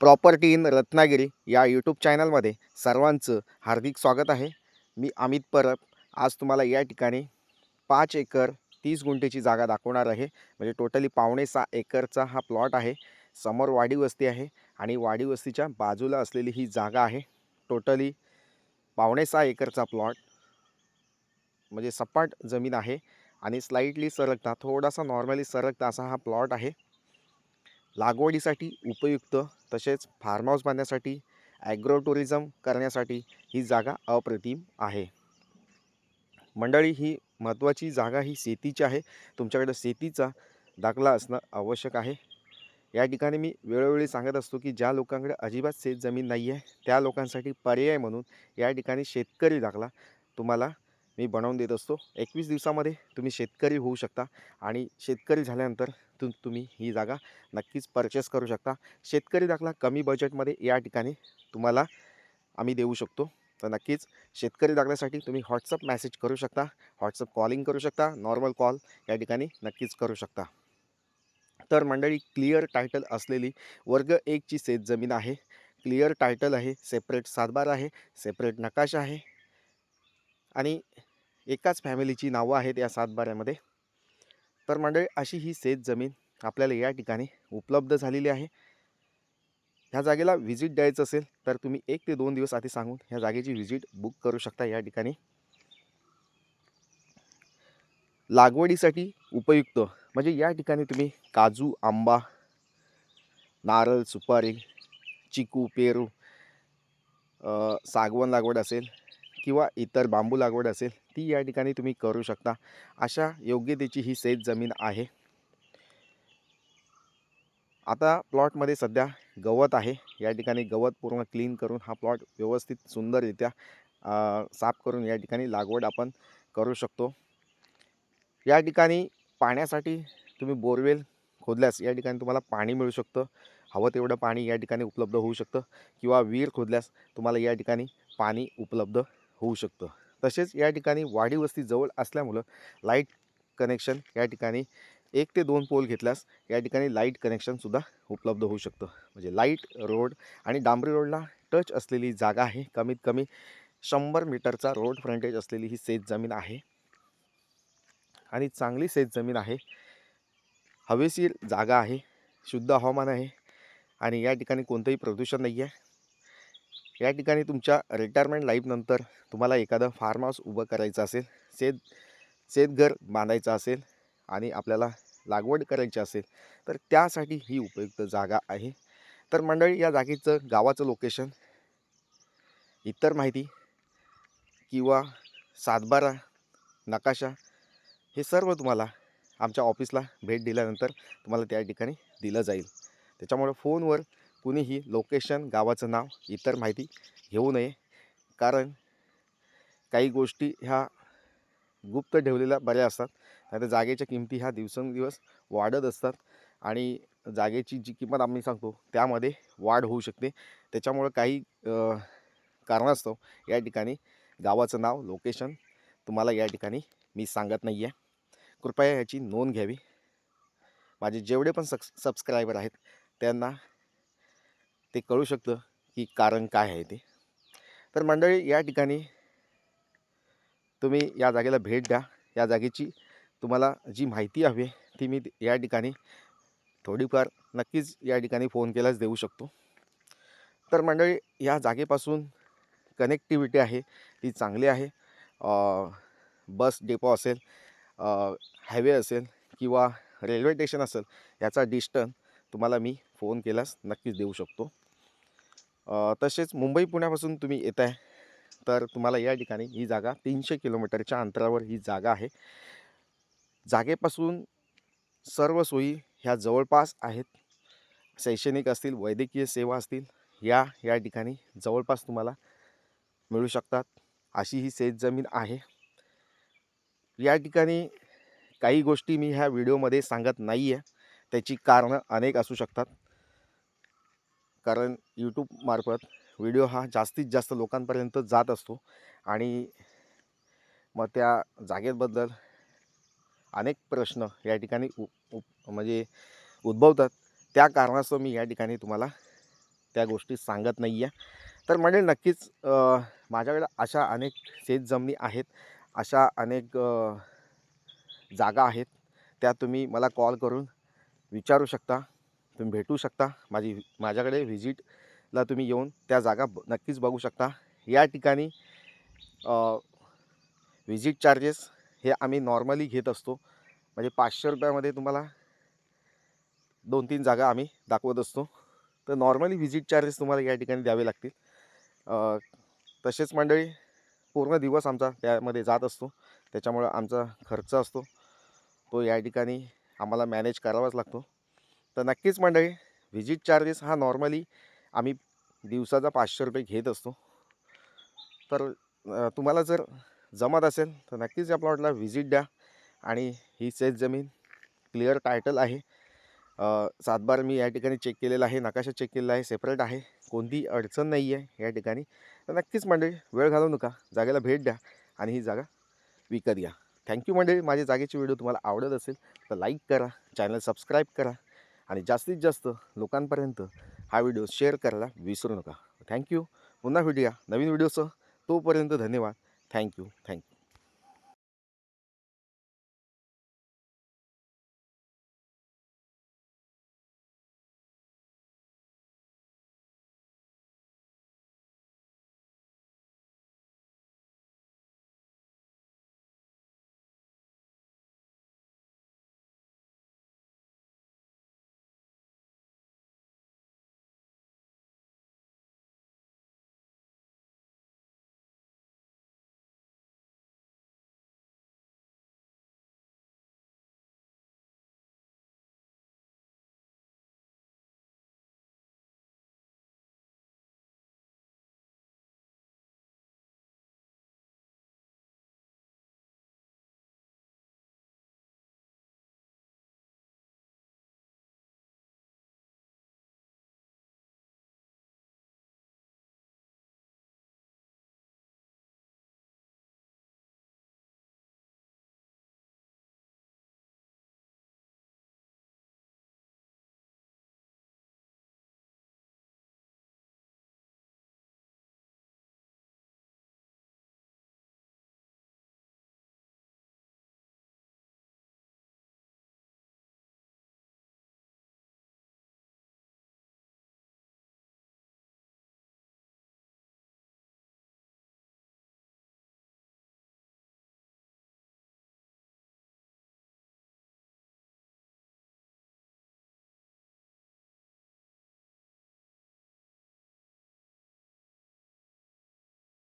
Property in Ratnagiri या YouTube चॅनलमध्ये सर्वांचं हार्दिक स्वागत आहे. मी अमित परब. आज तुम्हाला या ठिकाणी पाच एकर तीस गुंठेची जागा दाखवणार आहे. म्हणजे टोटली पावणे सहा एकरचा हा प्लॉट आहे. समोर वाडी वस्ती आहे आणि वाडी वस्तीच्या बाजूला असलेली ही जागा आहे. टोटली पावणे सहा एकरचा प्लॉट म्हणजे सपाट जमीन आहे आणि स्लाईटली सरकता थोडासा नॉर्मली सरकता असा हा प्लॉट आहे. लागवडीसाठी उपयुक्त तसेच फार्म हाऊस बांधण्यासाठी ॲग्रो टुरिझम करण्यासाठी ही जागा अप्रतिम आहे. मंडळी ही महत्त्वाची जागा ही शेतीची आहे. तुमच्याकडे शेतीचा दाखला असणं आवश्यक आहे. या ठिकाणी मी वेळोवेळी सांगत असतो की ज्या लोकांकडे अजिबात शेत जमीन नाही आहे त्या लोकांसाठी पर्याय म्हणून या ठिकाणी शेतकरी दाखला तुम्हाला मी बनवून देत असतो. एकवीस दिवसामध्ये तुम्ही शेतकरी होऊ शकता आणि शेतकरी झाल्यानंतर तु तुम्ही ही जागा नक्कीच परचेस करू शकता. शेतकरी दाखला कमी बजेटमध्ये या ठिकाणी तुम्हाला आम्ही देऊ शकतो. तर नक्कीच शेतकरी दाखल्यासाठी तुम्ही व्हॉट्सअप मॅसेज करू शकता. व्हॉट्सअप कॉलिंग करू शकता. नॉर्मल कॉल या ठिकाणी नक्कीच करू शकता. तर मंडळी क्लिअर टायटल असलेली वर्ग एकची शेतजमीन आहे. क्लिअर टायटल आहे सेपरेट सातबार आहे सेपरेट नकाशा आहे. आणि एकाच फॅमिलीची नावं आहेत या सातबाऱ्यामध्ये. तर मंडळी अशी ही शेत जमीन आपल्याला या ठिकाणी उपलब्ध झालेली आहे. ह्या जागेला व्हिजिट द्यायचं असेल तर तुम्ही एक ते दोन दिवस आधी सांगून ह्या जागेची व्हिजिट बुक करू शकता या ठिकाणी. लागवडीसाठी उपयुक्त म्हणजे या ठिकाणी तुम्ही काजू आंबा नारळ सुपारी चिकू पेरू सागवण लागवड असेल किंवा इतर बांबू लागवड असेल ती या ठिकाणी तुम्ही करू शकता. अशा योग्यतेची ही शेत जमीन आहे. आता प्लॉटमध्ये सध्या गवत आहे. या ठिकाणी गवत पूर्ण क्लीन करून हा प्लॉट व्यवस्थित सुंदररित्या साफ करून या ठिकाणी लागवड आपण करू शकतो. या ठिकाणी पाण्यासाठी तुम्ही बोरवेल खोदल्यास या ठिकाणी तुम्हाला पाणी मिळू शकतं. हवं तेवढं पाणी या ठिकाणी उपलब्ध होऊ शकतं किंवा विहीर खोदल्यास तुम्हाला या ठिकाणी पाणी उपलब्ध होऊ शकतं. तसेच या ठिकाणी वाडी वस्ती जवळ असल्यामुळं लाइट कनेक्शन या ठिकाणी एक ते दोन पोल घेतल्यास या ठिकाणी लाइट कनेक्शनसुद्धा उपलब्ध होऊ शकतं. म्हणजे लाइट रोड आणि डांबरी रोडला टच असलेली जागा आहे. कमीत कमी शंभर मीटरचा रोड फ्रंटेज असलेली ही शेत जमीन आहे. आणि चांगली शेत जमीन आहे. हवेशीर जागा आहे. शुद्ध हवामान आहे. आणि या ठिकाणी कोणतंही प्रदूषण नाही आहे या ठिकाणी तुमच्या रिटायरमेंट लाईफनंतर तुम्हाला एखादं फार्म हाऊस उभं करायचं असेल शेत शेतघर बांधायचं असेल आणि आपल्याला लागवड करायची असेल तर त्यासाठी ही उपयुक्त जागा आहे. तर मंडळी या जागेचं गावाचं लोकेशन इतर माहिती किंवा सातबारा नकाशा हे सर्व तुम्हाला आमच्या ऑफिसला भेट दिल्यानंतर तुम्हाला त्या ठिकाणी दिलं जाईल. त्याच्यामुळे फोनवर कुणीही लोकेशन गावाचं नाव इतर माहिती घेऊ नये. कारण काही गोष्टी ह्या गुप्त ठेवलेल्या बऱ्या असतात. नाहीतर जागेच्या किमती ह्या दिवसेंदिवस वाढत असतात. आणि जागेची जी किंमत आम्ही सांगतो त्यामध्ये वाढ होऊ शकते. त्याच्यामुळं काही कारणास्तव या ठिकाणी गावाचं नाव लोकेशन तुम्हाला या ठिकाणी मी सांगत नाही आहे कृपया याची नोंद घ्यावी. माझे जेवढे पण सक्स सबस्क्रायबर आहेत त्यांना ते कळू शकतं की कारण काय आहे ते. तर मंडळी या ठिकाणी तुम्ही या जागेला भेट द्या. या जागेची तुम्हाला जी माहिती हवी आहे ती मी या ठिकाणी थोडीफार नक्कीच या ठिकाणी फोन केलाच देऊ शकतो. तर मंडळी या जागेपासून कनेक्टिव्हिटी आहे ती चांगली आहे. बस डेपो असेल हायवे असेल किंवा रेल्वे स्टेशन असेल याचा डिस्टन्स तुम्हाला मी फोन केल्यास नक्कीच देऊ शकतो. तसेच मुंबई पुण्यापासून तुम्ही येत आहे तर तुम्हाला या ठिकाणी ही जागा तीनशे किलोमीटरच्या अंतरावर ही जागा आहे. जागेपासून सर्व सोयी ह्या जवळपास आहेत. शैक्षणिक असतील वैद्यकीय सेवा असतील या या ठिकाणी जवळपास तुम्हाला मिळू शकतात. अशी ही शेत जमीन आहे. या ठिकाणी काही गोष्टी मी ह्या व्हिडिओमध्ये सांगत नाही आहे त्याची कारणं अनेक असू शकतात. कारण यूट्यूबमार्फत व्हिडिओ हा जास्तीत जास्त लोकांपर्यंत जात असतो. आणि मग त्या जागेबद्दल अनेक प्रश्न या ठिकाणी उ उप म्हणजे उद्भवतात. त्या कारणास्तव मी या ठिकाणी तुम्हाला त्या गोष्टी सांगत नाही आहे तर म्हणजे नक्कीच माझ्याकडे अशा अनेक शेतजमिनी आहेत. अशा अनेक जागा आहेत. त्या तुम्ही मला कॉल करून विचारू शकता. तुम्ही भेटू शकता. माझी माझ्याकडे व्हिजिटला तुम्ही येऊन त्या जागा नक्कीच बघू शकता. या ठिकाणी व्हिजिट चार्जेस हे आम्ही नॉर्मली घेत असतो. म्हणजे पाचशे रुपयामध्ये तुम्हाला दोन तीन जागा आम्ही दाखवत असतो. तर नॉर्मली व्हिजिट चार्जेस तुम्हाला या ठिकाणी द्यावे लागतील. तसेच मंडळी पूर्ण दिवस आमचा त्यामध्ये जात असतो. त्याच्यामुळं आमचा खर्च असतो. तो या ठिकाणी आम्हाला मॅनेज करावाच लागतो. तर नक्कीच मंडळी व्हिजिट चार्जेस हा नॉर्मली आम्ही दिवसाचा पाचशे रुपये घेत असतो. तर तुम्हाला जर जमत असेल तर नक्कीच या प्लॉटला व्हिजिट द्या आणि ही शेत जमीन क्लिअर टायटल आहे. सातबार मी या ठिकाणी चेक केलेला आहे नकाशा चेक केलेला आहे सेपरेट आहे. कोणतीही अडचण नाही आहे या ठिकाणी. तर नक्कीच मंडळी वेळ घालवू नका. जागेला भेट द्या आणि ही जागा विकत घ्या. थँक्यू मंडळी. माझ्या जागेची व्हिडिओ तुम्हाला आवडत असेल तर लाईक करा. चॅनल सबस्क्राईब करा. आणि जास्तीत जास्त लोकांपर्यंत हा व्हिडिओ शेअर करायला विसरू नका. थँक्यू. पुन्हा व्हिडिओ नवीन व्हिडिओसह. तोपर्यंत धन्यवाद. Thank you. Thank you.